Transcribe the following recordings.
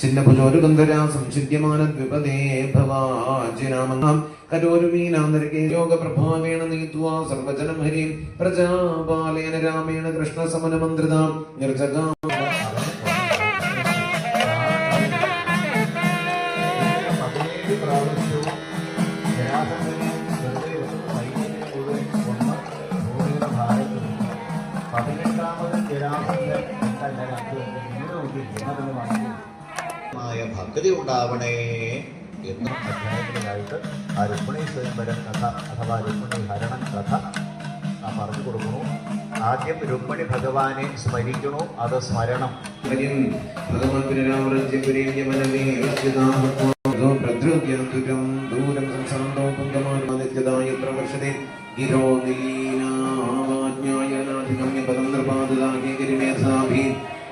ഛിന്നഭുജോരു ഗന്ധരാ സംശിദ്യമാനം ദ്വിപദേ ഭവാജിനാമം കരോരുമീനാം നരകേ യോഗപ്രഭാവേണ നീത്വാ സർവജനം ഹരിം പ്രജാപാലേന രാമേണ കൃഷ്ണസമനമന്ത്രിതാം നിർജഗാം പതിനെട്ടാമത് ജരാസന്ധ തന്റെ ഭക്തി ഉണ്ടാവണേ എന്ന അധ്യായത്തിലായിട്ട് ആ രുക്മിണി സ്വയംവരം കഥ അഥവാ രുക്മിണി ഹരണം കഥ ആ പറഞ്ഞു കൊടുക്കണു ആദ്യം രുക്മിണി ഭഗവാനെ സ്മരിക്കണു അത് സ്മരണം. ിരോ നീനാവാജ്ഞായനാധികം പദം നിർപാദതാകീകരിമേ സാഭി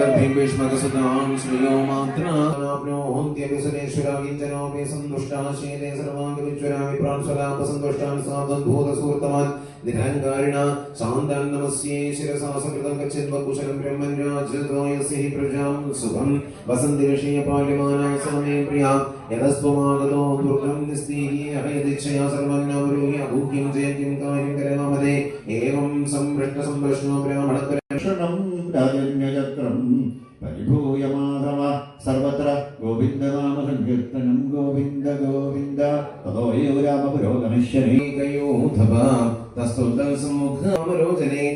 गर्भे भीष्मदसुतां श्रियोमात्राप्नो होन्त्यभिसरेश्वरागिञ्जनो मे सन्तुष्टाः शेने सर्वाङ्गविज्वरामि प्रांशलापसन्तुष्टान् साधन्भूतसूर्तमान् निरहङ्कारिणा शान्तां नमस्ये, शिरसा सकृतं गच्छद्वकुशलं ब्रह्मन्याजतो यस्य हि प्रजां सुखं। वसन्ति विषयपाल्यमाना सा मे प्रिया, यदस्त्वमागतो दुर्गं निस्तीयेह यदिच्छया सर्वन्नावरोहि अभूक्यं जयन्तीं कार्यं करमामदे एवं संभृष्टसंभृष्णो ब्राह्मणपरिषणं राजन्य പരിഭൂയ മാധവ സർവത്ര ഗോവിന്ദനാമ സങ്കീർത്തനം ഗോവിന്ദ. ഗോവിന്ദ തതോ യോ രാമ പുരോഗമിഷ്യനേ യോധവ തസ്തുതൽ സമ്മുഖാമലോചനെ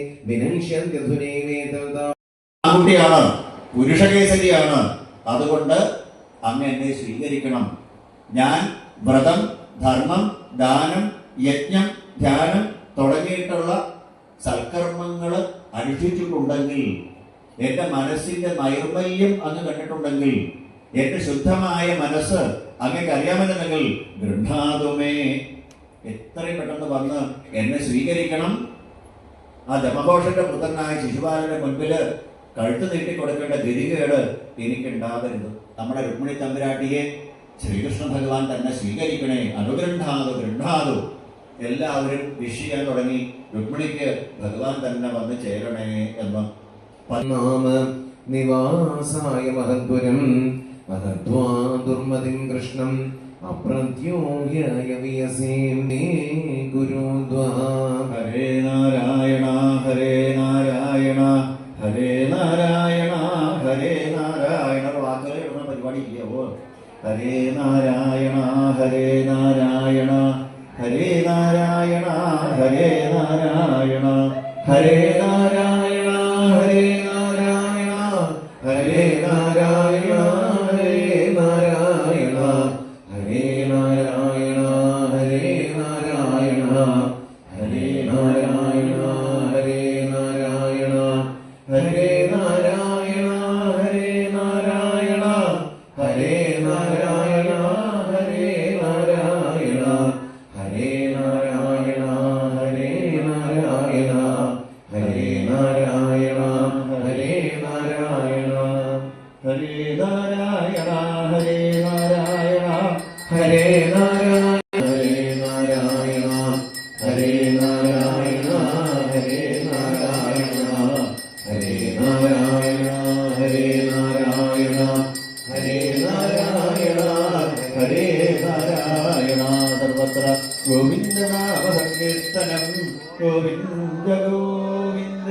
ആൺകുട്ടിയാണ് പുരുഷകേസരിയാണ്. അതുകൊണ്ട് അങ്ങ് എന്നെ സ്വീകരിക്കണം. ഞാൻ വ്രതം ധർമ്മം ദാനം യജ്ഞം ധ്യാനം തുടങ്ങിയിട്ടുള്ള സൽക്കർമ്മങ്ങൾ അനുഷ്ഠിച്ചിട്ടുണ്ടെങ്കിൽ എന്റെ മനസ്സിന്റെ നൈർമല്യം അങ്ങ് കണ്ടിട്ടുണ്ടെങ്കിൽ എന്റെ ശുദ്ധമായ മനസ്സ് അങ്ങേക്ക് അറിയാമെന്നുണ്ടെങ്കിൽ ഗൃഹാതുമേ എത്രയും പെട്ടെന്ന് വന്ന് എന്നെ സ്വീകരിക്കണം. ആ ജമഘോഷന്റെ പുത്രനായ ശിശുപാലന്റെ മുൻപിൽ കഴുത്ത് നീട്ടി കൊടുക്കേണ്ട ഗതികേട് എനിക്കുണ്ടാകരുത് നമ്മുടെ രുക്മിണി തമ്പുരാട്ടിയെ ശ്രീകൃഷ്ണ ഭഗവാൻ തന്നെ സ്വീകരിക്കണേ. അനുഗ്രഹാതു ഗൃഹാതു. എല്ലാവരും വിഷ് ചെയ്യാൻ തുടങ്ങി. രുക്മിണിക്ക് ഭഗവാൻ തന്നെ വന്ന് ചേരണേ എന്ന് നാമ നിവാസായ മഹത്വരം മഹത്വാ കൃഷ്ണം അപ്രത്യോഹ്യായ വിയസേം ഗുരുദ്വാ. ഹരേ നാരായണ ഹരേ നാരായണ ഹരേ നാരായണ ഹരേ നാരായണ. ഇടുന്ന പരിപാടി ഇല്ലയോ ഹരേ നാരായണ ഹരേ നാരായണ ഹരേ നാരായണ ഹരേ നാരായണ ഹരേ നാരായണ. നാമസങ്കീർത്തനം ഗോവിന്ദ ഗോവിന്ദ.